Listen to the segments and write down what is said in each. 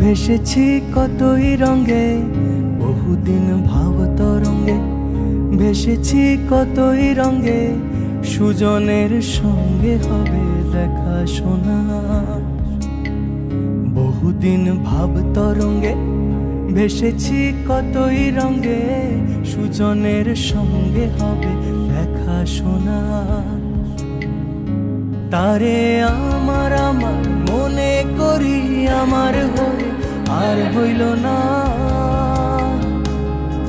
ভেসেছি কতই রঙে, বহুদিন ভাব তরঙ্গে, ভেসেছি কতই রঙে, সুজনের সঙ্গে হবে দেখা শোনা। বহুদিন ভাব তরঙ্গে, ভেসেছি কতই রঙে, সুজনের সঙ্গে হবে দেখা শোনা। তারে আমার আমার করি আমার হয়ে, আর হইল না।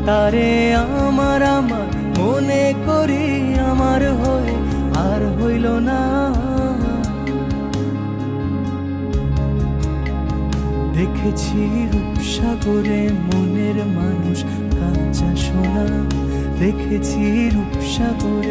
তারে আমার আমার মনে করি আমার হয়ে, আর হইল না। দেখেছি রূপসাগরে মনের মানুষ, কাঁচা সোনা। দেখেছি রূপসাগরে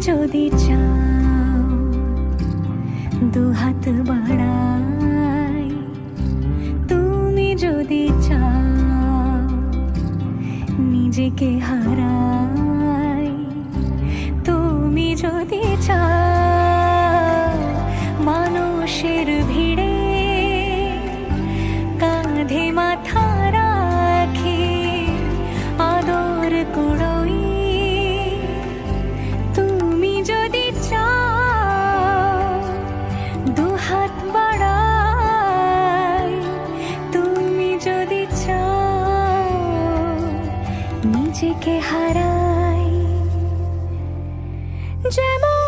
যদি চাও দু হাত বাড়াই। তুমি যদি চাও নিজেকে হারাই। তুমি যদি চাও নিজেকে হারাই যেমন